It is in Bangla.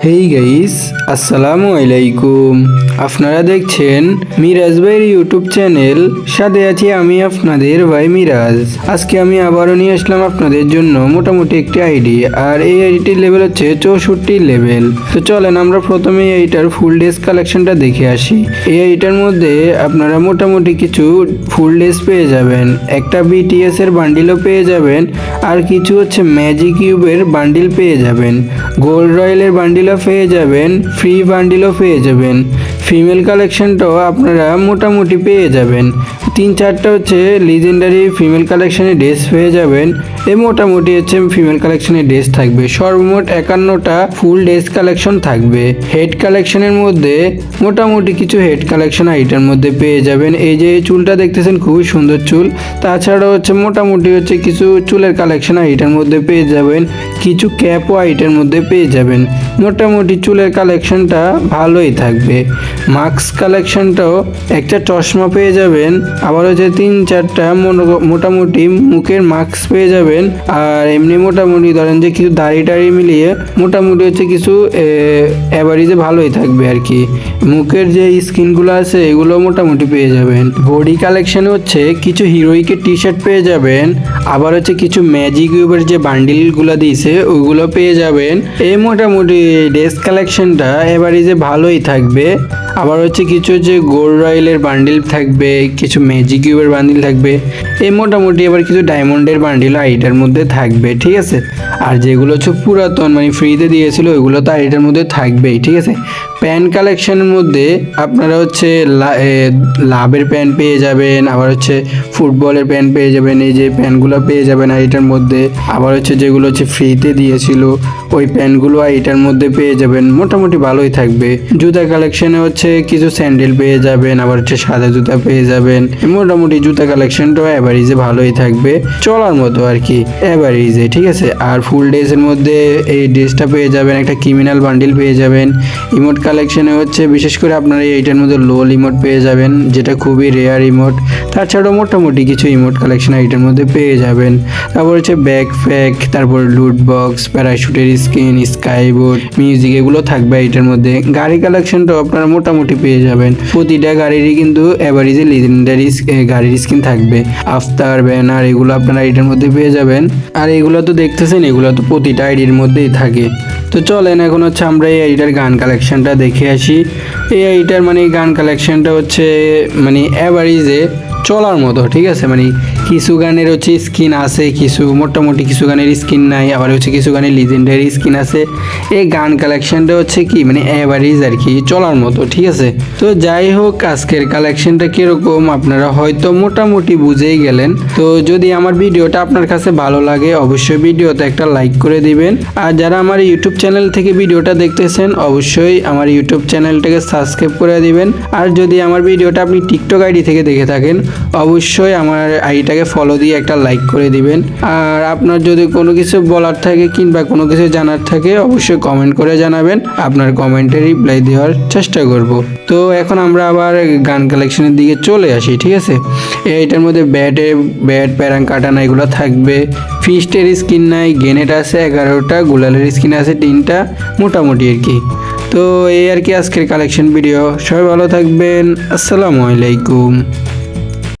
হেই গাইস আসসালামু আলাইকুম আপনারা দেখছেন মিরাজ ভাইয়ের ইউটিউব চ্যানেল সাথে আছি আমি আপনাদের ভাই মিরাজ আজকে আমি আবারও নিয়ে আসলাম আপনাদের জন্য মোটামুটি একটি আইডি আর এই আইডিটির লেভেল হচ্ছে চৌষট্টি লেভেল তো চলেন আমরা প্রথমে এইটার ফুল ডেস কালেকশনটা দেখে আসি এই আইডিটার মধ্যে আপনারা মোটামুটি কিছু ফুল ডেস পেয়ে যাবেন একটা বিটিএস এর বান্ডিলও পেয়ে যাবেন আর কিছু হচ্ছে ম্যাজিক কিউবের বান্ডিল পেয়ে যাবেন গোল্ড রয়্যালের বান্ডিলও পেয়ে যাবেন ফ্রি বান্ডিলও পেয়ে যাবেন। ফিমেল কালেকশনটাও আপনারা মোটামুটি পেয়ে যাবেন। তিন চারটা হচ্ছে লিজেন্ডারি ফিমেল কালেকশনের ড্রেস পেয়ে যাবেন। এ মোটামুটি হচ্ছে ফিমেল কালেকশনের ড্রেস থাকবে। সর্বমোট একান্নটা ফুল ড্রেস কালেকশন থাকবে। হেড কালেকশনের মধ্যে মোটামুটি কিছু হেড কালেকশন আইটার মধ্যে পেয়ে যাবেন। এই যে চুলটা দেখতেছেন, খুবই সুন্দর চুল। তাছাড়াও হচ্ছে মোটামুটি হচ্ছে কিছু চুলের কালেকশন আইটার মধ্যে পেয়ে যাবেন। কিছু ক্যাপও আইটের মধ্যে পেয়ে যাবেন। মোটামুটি চুলের কালেকশনটা ভালোই থাকবে। মাস্ক কালেকশনটাও একটা চশমা পেয়ে যাবেন। আবার হচ্ছে তিন চারটা মোটামুটি মুখের মাস্ক পেয়ে যাবেন। আর এমনি মোটামুটি ধরেন যে কিছু দাড়ি টাড়ি মিলিয়ে মোটামুটি হচ্ছে কিছু অ্যাভারেজে ভালোই থাকবে আর কি। মুখের যে স্কিনগুলো আছে, এগুলো মোটামুটি পেয়ে যাবেন। বডি কালেকশন হচ্ছে কিছু হিরোইকের টি শার্ট পেয়ে যাবেন। আবার হচ্ছে কিছু ম্যাজিক ইউবের যে বান্ডিলগুলো দিয়েছে, ওইগুলো পেয়ে যাবেন। এই মোটামুটি ড্রেস কালেকশনটা এভারেজে ভালোই থাকবে। আবার হচ্ছে কিছু যে গোল্ড রয়েলের বান্ডিল থাকবে, কিছু ম্যাজিক কিউবের বান্ডিল থাকবে, এই মোটামুটি আবার কিছু ডায়মন্ডের বান্ডিল আইটার মধ্যে থাকবে, ঠিক আছে? আর যেগুলো হচ্ছে পুরাতন মানে ফ্রিতে দিয়েছিল, ওইগুলো তো আইটার মধ্যে থাকবেই, ঠিক আছে? প্যান্ট কালেকশনের মধ্যে আপনারা হচ্ছে লাভের প্যান্ট পেয়ে যাবেন, আবার হচ্ছে ফুটবলের প্যান্ট পেয়ে যাবেন, এই যে প্যান্টগুলো পেয়ে যাবেন আইটার মধ্যে, আবার হচ্ছে যেগুলো হচ্ছে ফ্রিতে দিয়েছিল, ওই প্যান্টগুলো আইটার মধ্যে পেয়ে যাবেন, মোটামুটি ভালোই থাকবে। জুতা কালেকশনে হচ্ছে কিছু স্যান্ডেল পেয়ে যাবেন, আবার হচ্ছে সাদা জুতা পেয়ে যাবেন। মোটামুটি জুতা কালেকশনটাও অ্যাভারেজে ভালোই থাকবে, চলার মতো আর কি অ্যাভারেজে ঠিক আছে? আর ফুল ড্রেসের মধ্যে এই ড্রেসটা পেয়ে যাবেন, একটা ক্রিমিনাল বান্ডিল পেয়ে যাবেন। ইমোট কালেকশনে হচ্ছে, বিশেষ করে আপনারা এইটার মধ্যে লোল ইমোট পেয়ে যাবেন, যেটা খুবই রেয়ার ইমোট তাছাড়াও মোটামুটি কিছু ইমোট কালেকশন এইটার মধ্যে পেয়ে যাবেন। তারপর হচ্ছে ব্যাগ ফ্যাক তারপর লুট বক্স প্যারাশুটের স্কিন স্কাইবোর্ড মিউজিক এগুলো থাকবে এইটার মধ্যে। গাড়ি কালেকশনটাও আপনারা মোটামুটি পেয়ে যাবেন। প্রতিটা গাড়িরই কিন্তু অ্যাভারেজে লিজেন্ডারি গাড়ির স্কিন থাকবে। আফতার ব্যানার এগুলো আপনারা এটার মধ্যে পেয়ে যাবেন। আর এগুলো তো দেখতেছেন, এগুলো তো প্রতিটা আইডির মধ্যেই থাকে। তো চলেন এখন হচ্ছে আমরা এই আইডিটার গান কালেকশনটা দেখে আসি। এই আইডিটার মানে গান কালেকশনটা হচ্ছে মানে অ্যাভারেজে চলার মতো, ঠিক আছে? মানে কিছু গানের হচ্ছে স্কিন আছে, কিছু মোটামুটি কিছু গানের স্কিন নাই, আবার হচ্ছে কিছু গানের লিজেন্ডারি স্কিন আছে। এই গান কালেকশনটা হচ্ছে কি? মানে অ্যাভারেজ আর কি, চলার মতো, ঠিক আছে? তো যাই হোক, আজকের কালেকশনটা কীরকম, আপনারা হয়তো মোটামুটি বুঝেই গেলেন। তো যদি আমার ভিডিওটা আপনার কাছে ভালো লাগে, অবশ্যই ভিডিওতে একটা লাইক করে দিবেন। আর যারা আমার ইউটিউব চ্যানেল থেকে ভিডিওটা দেখতেছেন, অবশ্যই আমার ইউটিউব চ্যানেলটাকে সাবস্ক্রাইব করে দিবেন। আর যদি আমার ভিডিওটা আপনি টিকটক আইডি থেকে দেখে থাকেন অবশ্যই আমার আইডিটাকে ফলো দিয়ে একটা লাইক করে দিবেন। আর আপনার যদি কোনো কিছু বলার থাকে কিংবা কোনো কিছু জানার থাকে, অবশ্যই কমেন্ট করে জানাবেন। আপনার কমেন্টে রিপ্লাই দেওয়ার চেষ্টা করব। তো এখন আমরা আবার গান কালেকশনের দিকে চলে আসি, ঠিক আছে? এইটার মধ্যে ব্যাটে ব্যাট প্যারাং কাটানা এগুলো থাকবে। ফিস্টের স্কিন নাই গেনেট আছে এগারোটা গুলালের স্কিন আছে তিনটা, মোটামুটি আর কি। তো এই আর কি আজকের কালেকশন ভিডিও সবাই ভালো থাকবেন। আসসালামু আলাইকুম।